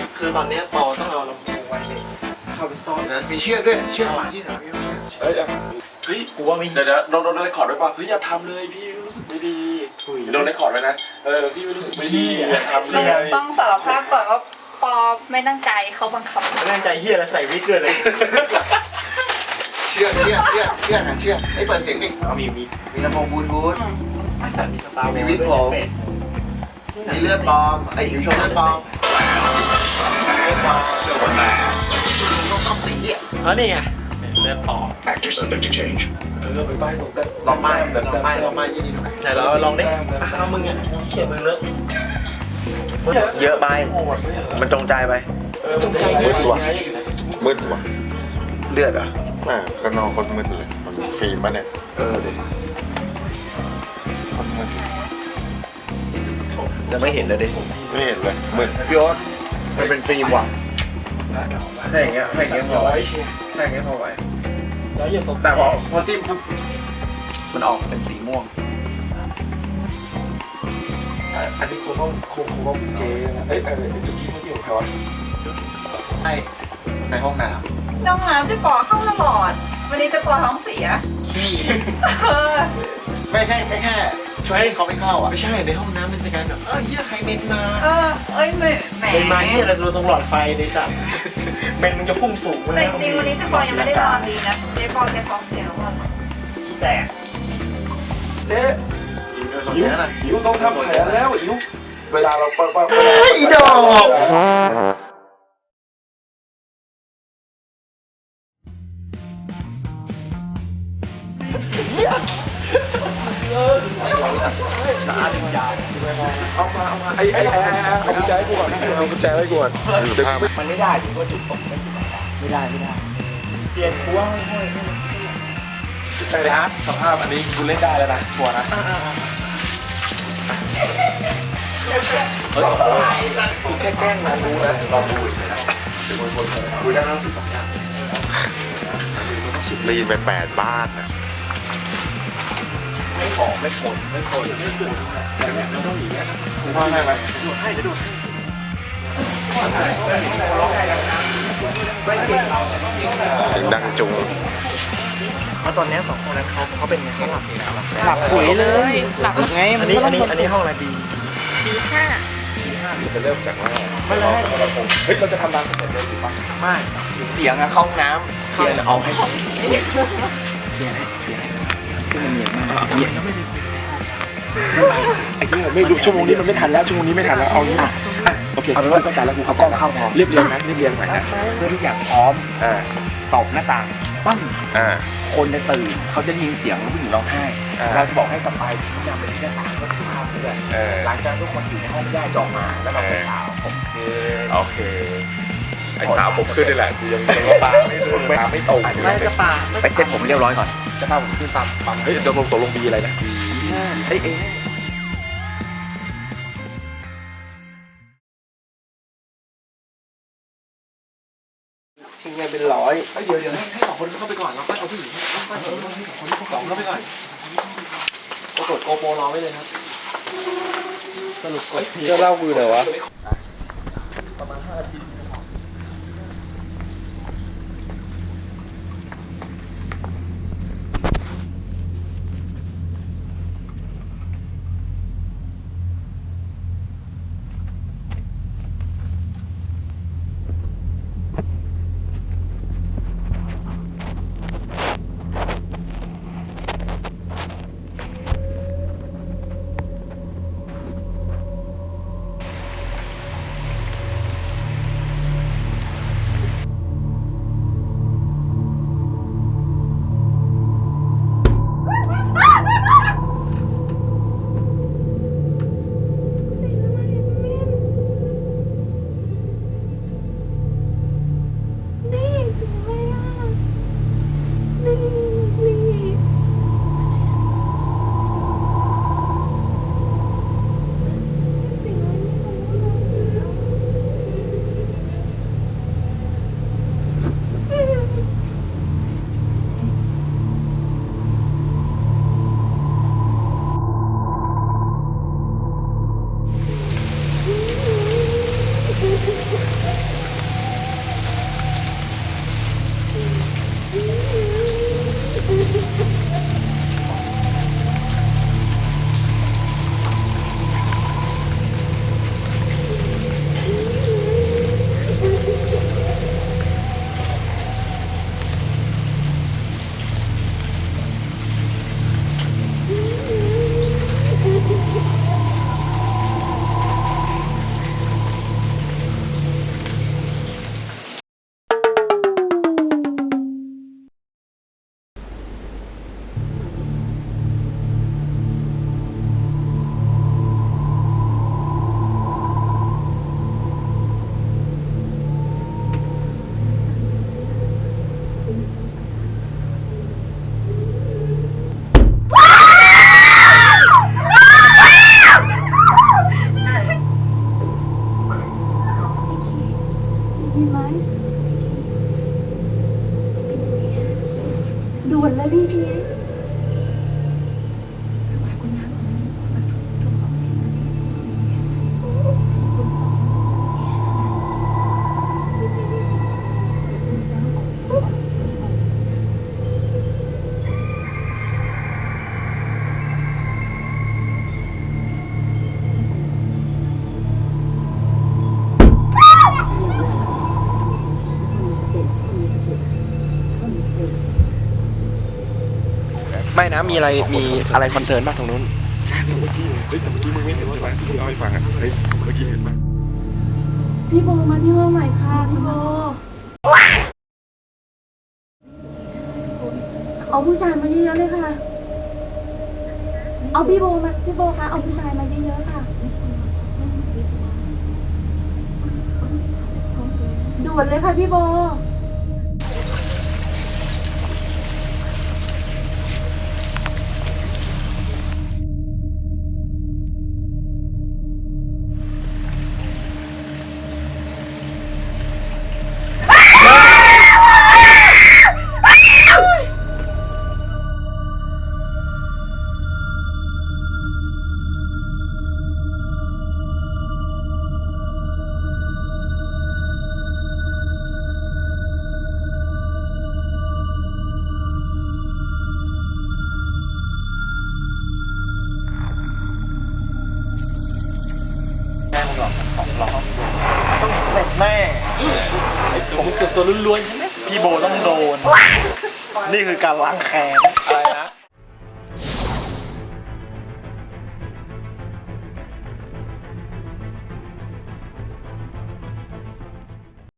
คือคือตอนเนี้ยปอต้องเอาลำโพงไว้ในเข้าไปซ่อนนะมีเชือกด้วยเชือกหมาที่ไหนไม่รู้เฮ้ยเฮ้ยกูว่าไม่เดี๋ยวเดี๋ยวโดนโดนได้คอร์ดไว้ป่ะเฮ้ยอย่าทำเลยพี่รู้สึกไม่ดีโดนได้คอร์ดไว้นะเออพี่ไม่รู้สึกไม่ดีอย่าทำเลต้องยต้องสารภาพก่อนว่าปอไม่ตั้งใจเขาบังคับไม่แน่ใจเฮียอะไรใส่วิกเลยเลยเชือกเชือกเชือกเชือกนะเชือกไอ้เปิดเสียงดิเอามีมีมีลำโพงบลูทูธไอสัตว์มีสตาร์มีวิกผมมีเลือดปลอมไอ้หิวโชว์เลือดปลอม เลือดปลอมต้องต้องสีอะแล้วนี่ไงเลือดปอ Actor subject to change. เออไปป้ายตรงกันลองป้ายลองป้ายลองป้ายยี่นี่ดูไหมไหนเราลองดิเอามึงอะเขียนมือเลอะเยอะไป มันจงใจไปเออมันจะมืดว่ะมืดว่ะเลือดอะแม่ข้างนอกคนมืดเลย มันฟิล์มปะเนี่ย เออดิคนมืดจะไม่เห็นเลยดิ ไม่เห็นเลยมืดพี่อ๊ต มันเป็นฟิล์มว่ะถ้าอย่างเงี้ยถ้าอย่างเงี้ยพอไหวถ้าอย่างเงี้ยพอไหวแล้วอย่าตกแต่พอพอจิ้มปุ๊บมันออกเป็นสีม่วงอันนี้คงต้องคงคงต้องเจ๊นะเอ้ยเอ้ยจุดที่เมื่อกี้ของใครวะในในห้องน้น้องน้ำจะปอเข้าตลอด วันนี้จะปอท้องเสียำขี้เออ ไม่ใช่ไม่แค่ช่วยให้เขาไม่เข้าอะ ไม่ใช่ในห้องน้ำมันจะกลายแบบเออเฮียใครเมนมาเออ เอ้ยแหมแหมเมนมาเฮียอะไรตรงหลอดไฟเลยสัตว์เมนมันจะพุ่งสูงแต่จริงๆวันนี้เจะปอยังไม่ได้นอนดีนะเจ๊ปอแกท้องเสียแล้วอะขี้แตกเจ๊หิวหิวต้องทำแผลแล้วหิวเวลาเราเปิดเปิดอีดอกเสะอาดยาวเอามาเอามาไอ้ไอ้ไอ้เอากุญแจให้กูก่อนเอากุญแจให้กูก่อนมันไม่ได้จริงว่าจุดตกไม่ได้ไม่ได้เสียนกูว่าห้อยใช่เลยฮะสภาพอันนี้กูเล่นได้แล้วนะชัวร์นะเฮ้ยกูแค่แกล้งนะรู้นะลองดูเฉยๆเป็นคนๆคุยได้ทั้งสิบสองอย่างได้ยินไปแปดบ้านนะ ไม่ขอไม่ขนไม่ขนไม่ขนอย่างเงี้ยมันต้องอย่างเงี้ยกูว่าได้ไหมดูดให้จะดูดให้เสียงดังจุงเพราะตอนนี้สองคนนั้นเขาเขาเป็นไงเขาหลับอยู่แล้วหลับปุ๋ยเลยหลับไงอันนี้อันนี้อันนี้ห้องอะไรบีปีห้าจะเริ่มจากแรกไม่เลยเฮ้ยเราจะทำตามสเต็ปเลยถูกปะไม่เสียงอะเข้าห้องน้ำเสียงเอาให้เขาไอ้ที่ไม่รู้ชั่วโมงนี้มันไม่ทันแล้วชั่วโมงนี้ไม่ทันแล้วเอางี้อะโอเคเอาเป็นว่าต้องการแล้วกูเอากล้องเข้าพอเรียบเรียงนะเรียบเรียงหน่อยนะเพื่อทุกอย่างพร้อมอ่าตบหน้าต่างปั้งอ่าคนจะตื่นเขาจะได้ยินเสียงผู้หญิงร้องไห้อ่าเราจะบอกให้กลับไปชี้นำไปที่หน้าต่างก็คือภาพเพื่อนเออหลังจากทุกคนอยู่ในห้องแยกจออกมาแล้วเราไปสาวผมคือโอเค ไอ้ขาวผมขึ้นนี่แหละกูยังยังปากไม่รู้ปากไม่ตรงไม่จะป่าไปเซ็ตผมเรียบร้อยก่อนจะพาผมขึ้นตามปั๊มเฮ้ยจะลงตกลงบีอะไรนะเอ้ยเอ้ยทิ้งเงินเป็นร้อยเดี๋ยวเดี๋ยวให้ให้สองคนเข้าไปก่อนแล้วค่อยเอาผู้หญิงให้ค่อยเอาให้สองคนสองเข้าไปก่อนก็กดโกโปรรอไว้เลยครับสรุปกดเจ้าเล่ามือหน่อยวะ ด่วนแล้วรีบเลี้ยง ไม่นะมีอะไรมีอะไรคอนเซิร์นบ้างตรงนู้นเมื่อกี้เฮ้ยแต่เมื่อกี้มึงไม่เห็นใช่ไหมที่เล่าให้ฟังอะเฮ้ยเมื่อกี้เห็นไหมพี่โบมาที่ห้องหน่อยค่ะพี่โบเอาผู้ชายมาเยอะๆเลยค่ะ เอาพี่โบมาพี่โบคะเอาผู้ชายมาเยอะๆค่ะด่วนเลยค่ะพี่โบ ตัวล้วนๆใช่ไหมพี่โบต้องโดน นี่คือการล้างแค้นอะไรนะ